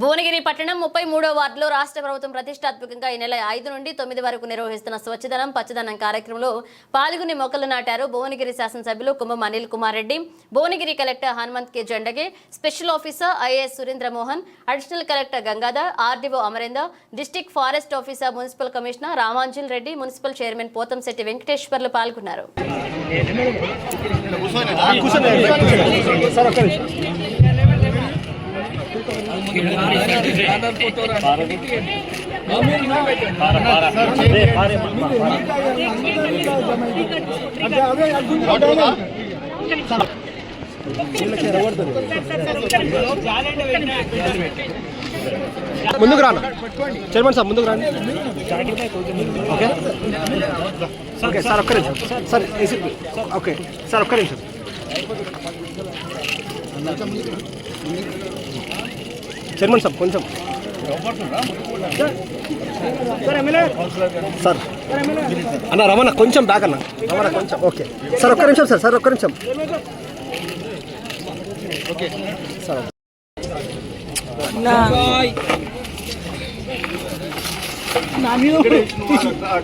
భువనగిరి పట్టణం ముప్పై మూడో వార్డులో రాష్ట్ర ప్రభుత్వం ప్రతిష్టాత్మకంగా ఈ నెల ఐదు నుండి తొమ్మిది వరకు నిర్వహిస్తున్న స్వచ్ఛదనం పచ్చదనం కార్యక్రమంలో పాల్గొని మొక్కలు నాటారు భువనగిరి శాసనసభ్యులు Kumbham Anil Kumar Reddy Bhuvanagiri collector Hanumanth K Jendage special officer IAS Surendra Mohan additional collector Gangadhar RDO Amarender district forest officer municipal commissioner Ramanjal Reddy municipal chairman Pothamshetty Venkateshwarlu పాల్గొన్నారు. ముందుకు రాను? చైర్మన్ సార్ ముందుకు రాను? Okay. Okay sir ఒక్క నిమిషం. Sir ACP okay. Sir ఒక్క నిమిషం. Chairman sir కొంచెం. సార్. అన్న రమణ కొంచెం బ్యాక్ అన్న. రమణ కొంచెం. ఓకే. సార్ ఒక్క నిమిషం సార్ సార్ ఒక్క నిమిషం. ఓకే. సార్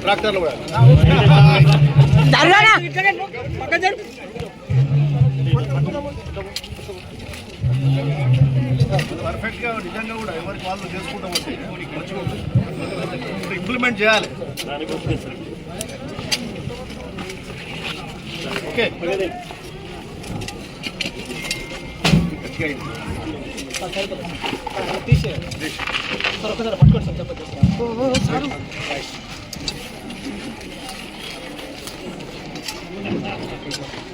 ట్రాక్టర్లు కూడా పర్ఫెక్ట్ పర్ఫెక్ట్గా నిజంగా కూడా ఎవరికి వాళ్ళు చేసుకుంటాం ఇప్పుడు ఇంప్లిమెంట్ చేయాలి. ఓకే సార్ ఒకసారి పట్టుకోండి సార్ చెప్పండి సార్ సార్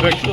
అయింది. ఇ-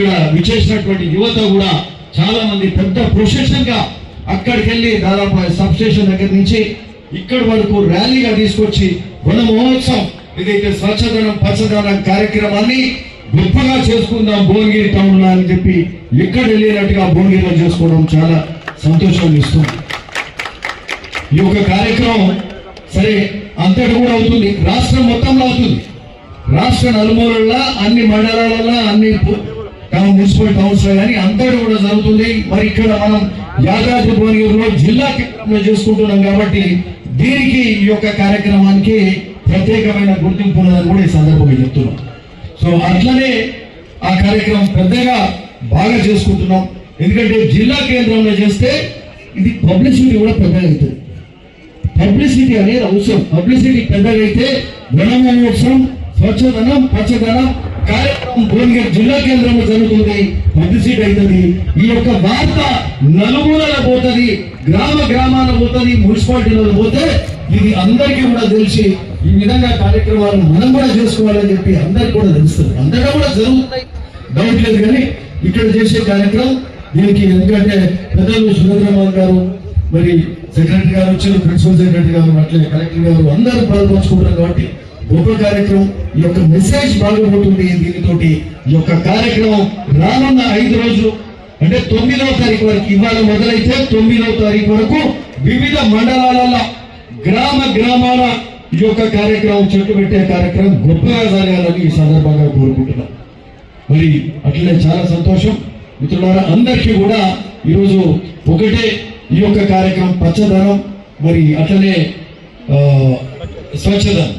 ఇక్కడ విచ్చేసినటువంటి యువత కూడా చాలా మంది పెద్ద ప్రొసెషన్గా అక్కడికి వెళ్ళి దాదాపు సబ్ స్టేషన్ దగ్గర నుంచి ఇక్కడ వరకు ర్యాలీగా తీసుకొచ్చి వన మహోత్సవం ఏదైతే స్వచ్ఛదనం పచ్చదనం కార్యక్రమాన్ని గొప్పగా చేసుకుందాం భువనగిరి టౌన్ అని చెప్పి ఎక్కడ వెళ్ళినట్టుగా భువనగిరిలో చేసుకోవడం చాలా సంతోషాన్ని ఇస్తుంది. ఈ యొక్క కార్యక్రమం సరే అంతటి కూడా అవుతుంది. రాష్ట్రం మొత్తంలో అవుతుంది. రాష్ట్ర నలుమూలల్లో అన్ని మండలాలలో అన్ని తాము మున్సిపల్ కౌన్సిలర్ కానీ అంతటి కూడా జరుగుతుంది మరి ఇక్కడ మనం యాదాద్రి భువనగిరిలో జిల్లా కేంద్రంలో చేసుకుంటున్నాం కాబట్టి దీనికి ఈ యొక్క కార్యక్రమానికి ప్రత్యేకమైన గుర్తింపు ఉన్నదని కూడా ఈ సందర్భంగా చెప్తున్నాం. సో అట్లనే ఆ కార్యక్రమం పెద్దగా బాగా చేసుకుంటున్నాం. ఎందుకంటే జిల్లా కేంద్రంలో చేస్తే ఇది పబ్లిసిటీ కూడా పెద్దగా అవుతుంది. పబ్లిసిటీ అనేది అవసరం. పబ్లిసిటీ పెద్దగా అయితే వనమహోత్సవం స్వచ్ఛదనం పచ్చదనం కార్యక్రమం భువనగిరి జిల్లా కేంద్రంలో జరుగుతుంది. సీట్ అవుతుంది ఈ యొక్క వార్త నలుమూలల పోతుంది. గ్రామ గ్రామాల పోతుంది. మున్సిపాలిటీలలో పోతే ఇది అందరికీ కూడా తెలిసి ఈ విధంగా కార్యక్రమాలను మనం కూడా చేసుకోవాలని చెప్పి అందరికి కూడా తెలుస్తుంది. అందరూ కూడా జరుగుతున్నాయి. డౌట్ లేదు కానీ ఇక్కడ చేసే కార్యక్రమం దీనికి ఎందుకంటే పెద్దలు సురేంద్రమోహన్ గారు మరి సెక్రటరీ గారు వచ్చారు ప్రిన్సిపల్ సెక్రటరీ గారు అట్లే కలెక్టర్ గారు అందరూ పాల్పంచుకుంటారు కాబట్టి గొప్ప కార్యక్రమం ఈ యొక్క మెసేజ్ బాగుపోతుంది దీనితోటి. ఈ యొక్క కార్యక్రమం రానున్న ఐదు రోజులు అంటే తొమ్మిదవ తారీఖు వరకు ఇవాళ మొదలైతే తొమ్మిదవ తారీఖు వరకు వివిధ మండలాలలో గ్రామ గ్రామాల ఈ యొక్క కార్యక్రమం చెట్టు పెట్టే కార్యక్రమం గొప్పగా జరగాలని ఈ సందర్భంగా కోరుకుంటున్నాం. మరి అట్లనే చాలా సంతోషం. మిత్రులారా అందరికీ కూడా ఈరోజు ఒకటే ఈ యొక్క కార్యక్రమం పచ్చదనం మరి అట్లనే స్వచ్ఛదనం.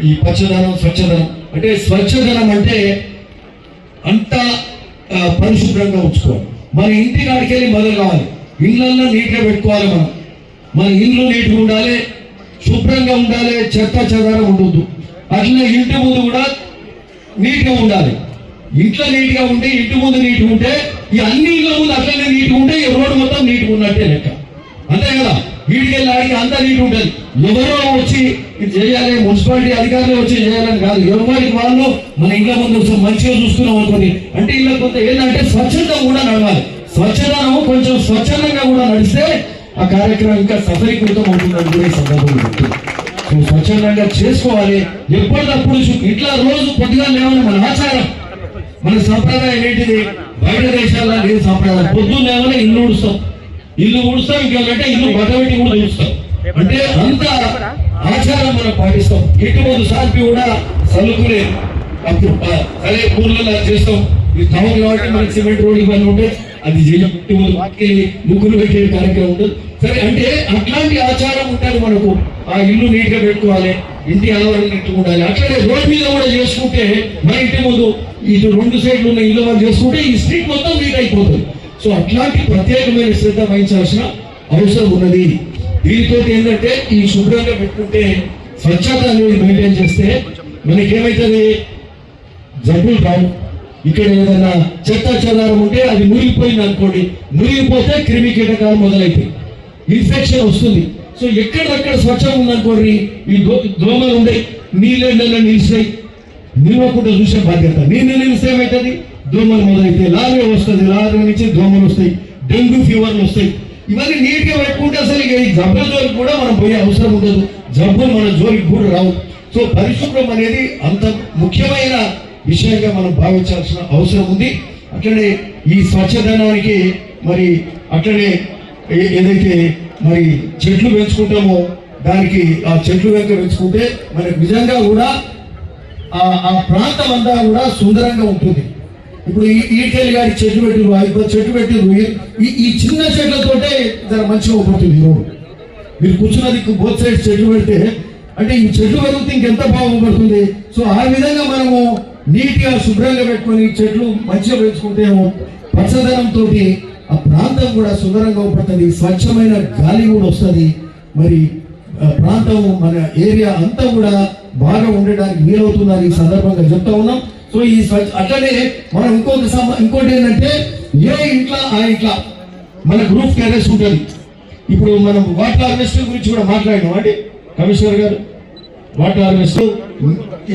ఈ పచ్చదనం స్వచ్ఛదనం. అంటే స్వచ్ఛదనం అంటే అంతా పరిశుభ్రంగా ఉంచుకోవాలి. మన ఇంటి కాడికి వెళ్ళి మొదలు కావాలి. ఇళ్ళల్లో నీట్గా పెట్టుకోవాలి మనం. మన ఇల్లు నీట్గా ఉండాలి శుభ్రంగా ఉండాలి చెత్త చెదారం ఉండొద్దు. అట్లనే ఇంటి ముందు కూడా నీట్గా ఉండాలి. ఇంట్లో నీట్గా ఉంటే ఇంటి ముందు నీట్గా ఉంటే ఈ అన్ని ఇళ్ళ ముందు అట్లనే నీట్గా ఉంటే ఈ రోడ్డు మొత్తం నీట్గా ఉన్నట్టే లెక్క. అంతే కదా? వీడికి వెళ్ళి ఆడికి అంతా నీట్గా ఉంటుంది. ఎవరో వచ్చి ఇది చేయాలి మున్సిపాలిటీ అధికారులు వచ్చి చేయాలని కాదు. ఎవరికి వాళ్ళు మన ఇంకా ముందు మంచిగా చూస్తున్నాం అనుకోని అంటే ఇళ్ళ కొంత ఏంటంటే స్వచ్ఛత కూడా నడవాలి. స్వచ్ఛతను కొంచెం స్వచ్ఛందంగా కూడా నడిస్తే ఆ కార్యక్రమం ఇంకా సఫలీకృతం అవుతుందని కూడా ఈ సందర్భంలో స్వచ్ఛందంగా చేసుకోవాలి. ఎప్పటికప్పుడు ఇట్లా రోజు పొద్దుగా లేవని మన ఆచారం. మన సంప్రదాయం ఏంటిది? బయట దేశాల్లో లేదు సంప్రదాయం. పొద్దున్న లేవని ఇల్లు ఉడుస్తాం ఇల్లు ఉడుస్తాం ఇంకా ఇల్లు బట్టబెట్టి కూడా చూస్తాం అంటే అంత ఆచారం మనం పాటిస్తాం. ఇటు ముందు సార్పి కూడా చల్లుకునే అప్పుడు అదే ఊర్లలో చేస్తాం. ఈ టౌన్ కాబట్టి మనకి సిమెంట్ రోడ్ ఇవన్నీ ఉంటే అది చేయం ఇటు ముందు వాటికి ముగ్గులు పెట్టే కార్యక్రమం ఉంటుంది సరే అంటే అట్లాంటి ఆచారం ఉంటుంది మనకు ఆ ఇల్లు నీట్గా పెట్టుకోవాలి ఇంటి ఆవరణ నీట్గా ఉండాలి. అట్లనే రోడ్ మీద కూడా చేసుకుంటే మన ఇంటి ముందు ఇటు రెండు సైడ్లు ఉన్న ఇల్లు వాళ్ళు చేసుకుంటే ఈ స్ట్రీట్ మొత్తం నీట్ అయిపోతుంది. సో అట్లాంటి ప్రత్యేకమైన శ్రద్ధ వహించాల్సిన అవసరం ఉన్నది. దీంతో ఏంటంటే ఈ శుభ్రంగా పెట్టుకుంటే స్వచ్ఛత అనేది మెయింటైన్ చేస్తే మనకేమవుతుంది జబ్బులు రావు. ఇక్కడ ఏదైనా చెత్త చెదారం ఉంటే అది మురిగిపోయింది అనుకోండి. మురిగిపోతే క్రిమి కీటకాలు మొదలైతాయి. ఇన్ఫెక్షన్ వస్తుంది. సో ఎక్కడక్కడ స్వచ్ఛంగా ఉందనుకోండి ఈ దోమలు ఉండే నీళ్ళెండలో నిలిచినాయి. నిలవకుండా చూసే బాధ్యత. నీళ్ళు నిలిస్తే ఏమవుతుంది దోమలు మొదలైతే లాగే వస్తుంది. లారీ నుంచి దోమలు వస్తాయి. డెంగ్యూ ఫీవర్లు వస్తాయి. ఇవన్నీ నీట్గా పెట్టుకుంటే అసలు ఈ జబ్బుల జోలికి కూడా మనం పోయే అవసరం ఉండదు. జబ్బులు మన జోలికి కూడా రావు. సో పరిశుభ్రం అనేది అంత ముఖ్యమైన విషయంగా మనం భావించాల్సిన అవసరం ఉంది. అట్లనే ఈ స్వచ్ఛదనానికి మరి అట్లనే ఏదైతే మరి చెట్లు పెంచుకుంటామో దానికి ఆ చెట్లు వెంక పెంచుకుంటే మనకు నిజంగా కూడా ఆ ఆ ప్రాంతం అంతా కూడా సుందరంగా ఉంటుంది. ఇప్పుడు ఈ గారి చెట్టు పెట్టి ఇప్పుడు చెట్టు పెట్టి ఈ ఈ చిన్న చెట్లతోటే జర మంచిగా ఉంటుంది రోడ్డు మీరు కూర్చున్నది బోత్ సైడ్ చెట్లు పెడితే అంటే ఈ చెట్లు పెరిగితే ఇంకెంత బాగుపడుతుంది సో ఆ విధంగా మనము నీట్గా శుభ్రంగా పెట్టుకొని చెట్లు మంచిగా పెంచుకుంటే పచ్చదనంతో ఆ ప్రాంతం కూడా సుందరంగా ఉపడుతుంది స్వచ్ఛమైన గాలి కూడా వస్తుంది. మరి ఆ ప్రాంతం మన ఏరియా అంతా కూడా బాగా ఉండడానికి వీలవుతుందని ఈ సందర్భంగా చెప్తా ఉన్నాం. సో ఈ స్వచ్ఛ అట్లనే మనం ఇంకొక ఇంకోటి ఏంటంటే ఏ ఇంట్లో ఆ ఇంట్లో. మన గ్రూప్ క్యారెస్ ఉంటుంది. ఇప్పుడు మనం వాటర్ హార్వెస్టింగ్ గురించి కూడా మాట్లాడినాం. అండి కమిషనర్ గారు వాటర్ హార్వెస్ట్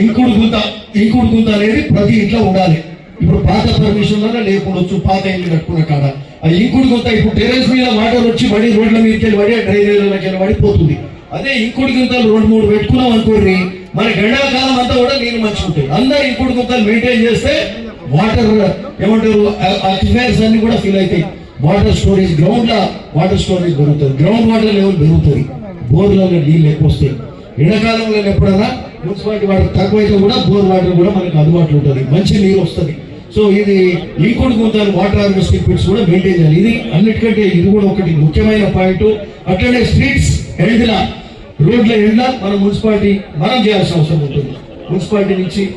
ఇంకుడు గుంత ఇంకుడు గుంత అనేది ప్రతి ఇంట్లో ఉండాలి. ఇప్పుడు పాత పర్మిషన్ వల్ల లేకుండొచ్చు పాత ఇల్లు కట్టుకున్న కాడ. ఆ ఇంకుడు గుంత ఇప్పుడు టెరెస్ మీద వాటర్ వచ్చి పడి రోడ్ల మీదకి వెళ్ళి పడి డ్రైనేజ్లకి వెళ్ళి పడిపోతుంది. అదే ఇంకుడు గుంతలు రెండు మూడు పెట్టుకున్నాం అనుకోండి మనకి ఎండాకాలం అంతా కూడా నీళ్ళు మంచిగా ఉంటాయి. అందరూ ఇప్పుడు కొంత మెయింటైన్ చేస్తే వాటర్ ఏమంటారు అక్విఫైర్స్ అన్ని కూడా ఫిల్ అవుతాయి. వాటర్ స్టోరేజ్ గ్రౌండ్ లా వాటర్ స్టోరేజ్ పెరుగుతుంది. గ్రౌండ్ వాటర్ లెవెల్ పెరుగుతుంది. బోర్లలో నీళ్ళు ఎక్కువ వస్తాయి. ఎండాకాలంలో ఎప్పుడైనా మున్సిపాలిటీ వాటర్ తక్కువైతే కూడా బోర్ వాటర్ కూడా మనకు అందుబాటులో ఉంటుంది. మంచి నీరు వస్తుంది. సో ఇది ఇంకోటి కొంత వాటర్ హార్వెస్టింగ్ పిట్స్ కూడా మెయింటైన్ చేయాలి. ఇది అన్నిటికంటే ఇది కూడా ఒకటి ముఖ్యమైన పాయింట్. అట్లనే స్ట్రీట్స్ ఎండ్ల రోడ్ల ఎండ్ల మన మున్సిపాలిటీ మనం చేయాల్సిన అవసరం ఉంటుంది. మున్సిపాలిటీ నుంచి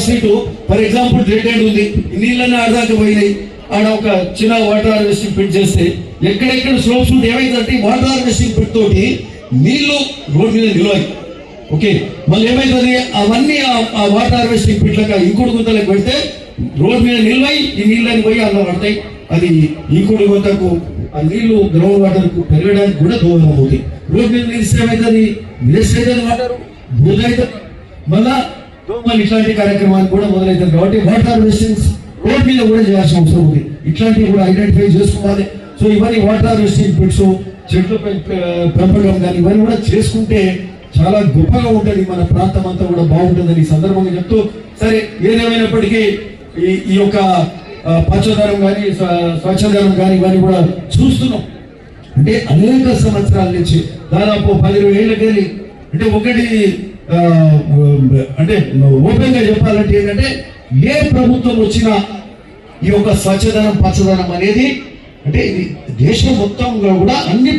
సీటు ఫర్ ఎగ్జాంపుల్ రెడ్ ఉంది. నీళ్ళన్నీ ఆడదాకా పోయినాయి. ఆడ ఒక చిన్న వాటర్ హార్వెస్టింగ్ పిట్ చేస్తే ఎక్కడెక్కడ స్లోప్స్ ఉంటే ఏమైందంటే వాటర్ హార్వెస్టింగ్ పిట్ తోటి నీళ్ళు రోడ్ మీద నిలవాలి. ఓకే? మళ్ళీ ఏమైతుంది అవన్నీ ఆ- వాటర్ హార్వెస్టింగ్ పిట్లక ఇంకుడు గుంతలకు పెడితే రోడ్ మీద నిల్వై ఈ నీళ్ళని పోయి అలా పడతాయి. అది ఇంకుడు గుంతకు ఆ నీళ్ళు గ్రౌండ్ వాటర్కు పెరగడానికి కూడా దూరం అవుతుంది. రోడ్ మీద నిలిస్తే ఏమవుతుంది వాటర్ మళ్ళా దోమలు ఇట్లాంటి కార్యక్రమాలు కూడా మొదలవుతాయి కాబట్టి వాటర్ రెస్టింగ్స్ రోడ్ మీద కూడా చేయాల్సిన అవసరం ఉంది. ఇట్లాంటివి కూడా ఐడెంటిఫై చేసుకోవాలి. సో ఇవన్నీ వాటర్ హార్వెస్టింగ్ పిట్స్ చెట్లు పెంప- పెంపకం కానీ ఇవన్నీ కూడా చేసుకుంటే చాలా గొప్పగా ఉంటుంది. మన ప్రాంతం అంతా కూడా బాగుంటుందని ఈ సందర్భంగా చెప్తూ సరే ఏదేమైనప్పటికీ ఈ ఈ యొక్క పచ్చదనం కానీ స్వచ్ఛదనం కానీ ఇవన్నీ కూడా చూస్తున్నాం. అంటే అనేక సంవత్సరాల నుంచి దాదాపు పదిహేను ఏళ్ళకెళ్ళి అంటే ఒకటి అంటే ఓపెన్గా చెప్పాలంటే ఏంటంటే ఏ ప్రభుత్వం వచ్చినా ఈ యొక్క స్వచ్ఛదనం పచ్చదనం అనేది అంటే ఇది దేశం మొత్తంగా కూడా అన్ని